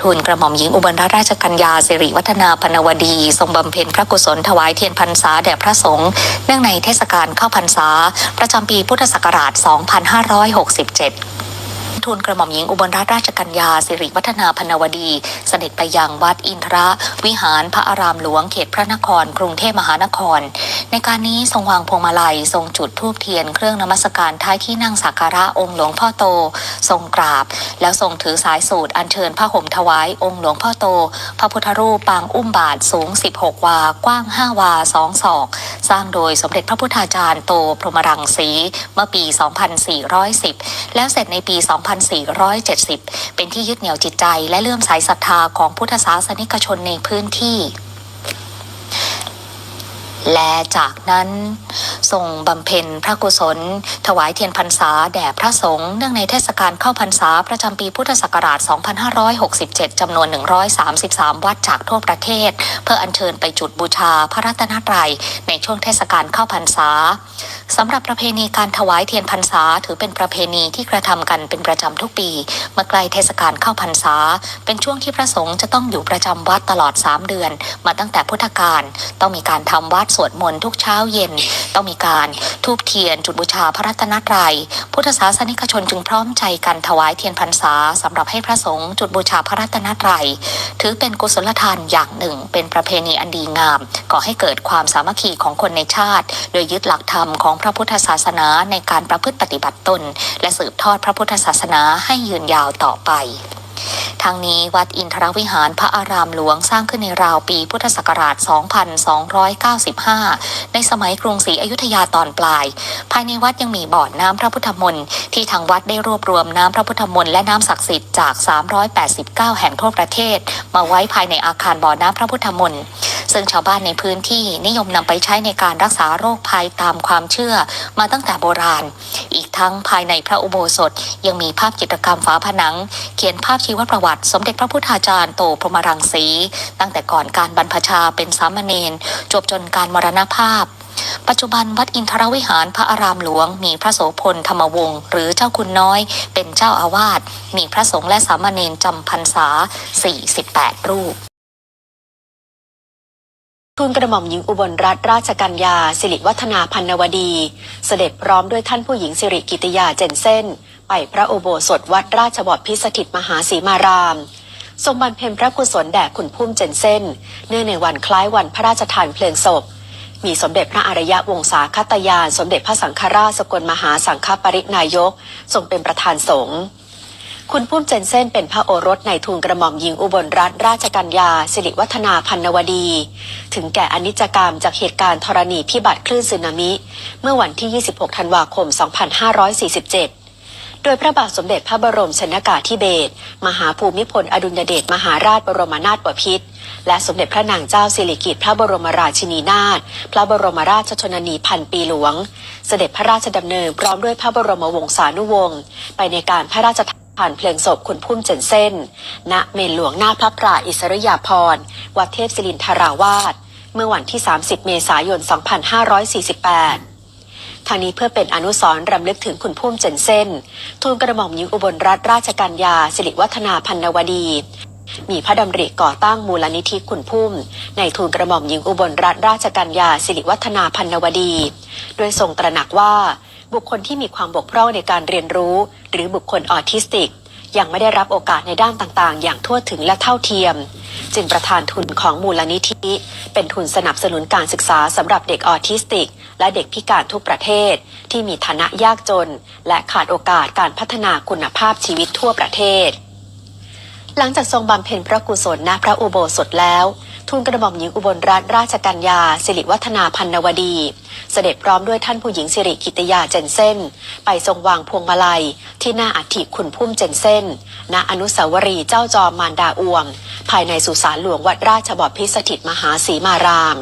ทูลกระหม่อมหญิงอุบลรัตนราชกัญญาสิริวัฒนาพนวดี ทรงบำเพ็ญพระกุศลถวายเทียนพรรษาแด่พระสงฆ์เนื่องในเทศกาลเข้าพรรษา ประจำปีพุทธศักราช 2567 ทูลกระหม่อมหญิงอุบลรัตนราชกัญญาสิริวัฒนาพนวดี เสด็จไปยังวัดอินทระวิหารพระอารามหลวงเขตพระนคร กรุงเทพมหานคร ในการนี้ทรงวางพวงมาลัย ทรงจุดธูปเทียนเครื่องนมัสการท้ายที่นั่งสักการะองค์หลวงพ่อโต ทรงกราบ แล้วทรงถือสายสูตรอัญเชิญผ้าห่มถวายองค์หลวงพ่อโต พระพุทธรูปปางอุ้มบาทสูง 16 วา กว้าง 5 วา 2 ศอก สร้างโดยสมเด็จพระพุทธาจารย์โตพรหมรังสี เมื่อปี 2410 แล้วเสร็จในปี 2470 เป็นที่ยึดเหนี่ยวจิตใจและเลื่อมใสศรัทธาของพุทธศาสนิกชนในพื้นที่ และจากนั้นทรงบำเพ็ญพระกุศล ถวายเทียนพรรษาแด่พระสงฆ์เนื่องในเทศกาลเข้าพรรษาประจำปีพุทธศักราช 2567 จำนวน 133 วัดจากทั่วประเทศ เพื่ออัญเชิญไปจุดบูชาพระรัตนตรัยในช่วงเทศกาลเข้าพรรษาสำหรับประเพณีการถวายเทียนพรรษาถือเป็นประเพณีที่กระทำกันเป็นประจำทุกปี เมื่อใกล้เทศกาลเข้าพรรษา เป็นช่วงที่พระสงฆ์จะต้องอยู่ประจำวัดตลอด 3 เดือน มาตั้งแต่พุทธกาลต้องมีการทำวัดสวดมนต์ทุกเช้าเย็น ต้องมีการทูบเทียนจุดบูชาพระรัตนตรัย พุทธศาสนิกชนจึงพร้อมใจกันถวายเทียนพรรษาสำหรับให้พระสงฆ์จุดบูชาพระรัตนตรัย ถือเป็นกุศลทานอย่างหนึ่ง เป็นประเพณีอันดีงาม ก่อให้เกิดความสามัคคีของคนในชาติ โดยยึดหลักธรรมของพระพุทธศาสนาในการประพฤติปฏิบัติตน และสืบทอดพระพุทธศาสนาให้ยืนยาวต่อไป ทางนี้วัดอินทรวิหารพระอารามหลวงสร้างขึ้นในราวปีพุทธศักราช 2295 ในสมัยกรุงศรีอยุธยาตอนปลาย ภายในวัดยังมีบ่อน้ำพระพุทธมนต์ที่ทางวัดได้รวบรวมน้ำพระพุทธมนต์และน้ำศักดิ์สิทธิ์จาก 389 แห่งทั่วประเทศ มาไว้ภายในอาคารบ่อน้ำพระพุทธมนต์ ซึ่งชาวบ้านในพื้นที่นิยมนำไปใช้ในการรักษาโรคภัยตามความเชื่อมาตั้งแต่โบราณ อีกทั้งภายในพระอุโบสถยังมีภาพจิตรกรรมฝาผนัง เขียนภาพชีวประวัติ สมเด็จพระพุทธาจารย์โตพรหมรังสี ตั้งแต่ก่อนการบรรพชาเป็นสามเณรจบจนการมรณภาพปัจจุบันวัดอินทรวิหารพระอารามหลวง มีพระโสพลธรรมวงศ์หรือเจ้าคุณน้อย เป็นเจ้าอาวาสมีพระสงฆ์และสามเณรจำพรรษา 48 รูป ทูลกระหม่อมหญิงอุบลรัตนราชกัญญา สิริวัฒนาพันนวดี เสด็จพร้อมด้วยท่านผู้หญิงสิริกิติยาเจนเส้นไปพระอุโบสถวัดราชบพิสถิตมหาสีมาราม ทรงบำเพ็ญพระกุศลแด่ขุนพุ่มเจนเส้นเนื่องในวันคล้ายวันพระราชทานเพลิงศพ มีสมเด็จพระอารยะวงศาคตยาน สมเด็จพระสังฆราชสกลมหาสังฆปรินายก ทรงเป็นประธานสงฆ์ คุณพุ่มเจนเซนเป็นพระโอรสในทูลกระหม่อมหญิงอุบลรัตนราชกัญญา สิริวัฒนาพันนวดี ถึงแก่อนิจกรรมจากเหตุการณ์ธรณีพิบัติคลื่นสึนามิ เมื่อวันที่ 26 ธันวาคม 2547 โดยพระบาทสมเด็จพระบรมชนากาธิเบศรมหาภูมิพลอดุลยเดชมหาราชบรมนาถบพิตรและสมเด็จพระนางเจ้าสิริกิติ์พระบรมราชินีนาถพระบรมราชชนนีพันปีหลวง เสด็จพระราชดำเนินพร้อมด้วยพระบรมวงศานุวงศ์ไปในการพระราชทาน ผ่านเพลิงศพคุณพุ่มเจนเส้นณเมนหลวงหน้าพระปราอิสริยาภรณ์วัดเทพศิรินทราวาสเมื่อวันที่ 30 เมษายน 2548 ทางนี้เพื่อเป็นอนุสรณ์รำลึกถึงคุณพุ่มเจนเส้นทูลกระหม่อมหญิงอุบลรัตนราชกัญญาสิริวัฒนาพันนวดี มีพระดำริก่อตั้งมูลนิธิขุนพุ่ม ในทูลกระหม่อมหญิงอุบลรัตนราชกัญญาสิริวัฒนาพันนวดี โดยทรงตระหนักว่า บุคคลที่มีความบกพร่องในการเรียนรู้ หรือบุคคลออทิสติก ยังไม่ได้รับโอกาสในด้านต่างๆ อย่างทั่วถึงและเท่าเทียม จึงประธานทุนของมูลนิธิ เป็นทุนสนับสนุนการศึกษาสำหรับเด็กออทิสติก และเด็กพิการทุกประเทศ ที่มีฐานะยากจน และขาดโอกาสการพัฒนาคุณภาพชีวิตทั่วประเทศ หลังจากทรงบำเพ็ญพระกุศลณพระอุโบสถแล้ว ทูลกระหม่อมหญิงอุบลรัตนราชกัญญาสิริวัฒนาพันนวดี เสด็จพร้อมด้วยท่านผู้หญิงสิริกิติยาเจนเซนไปทรงวางพวงมาลัย ที่หน้าอัฐิคุณพุ่มเจนเซนณอนุสาวรีย์เจ้าจอมมารดาอวม ภายในสุสานหลวงวัดราชบพิสถิตมหาสีมาราม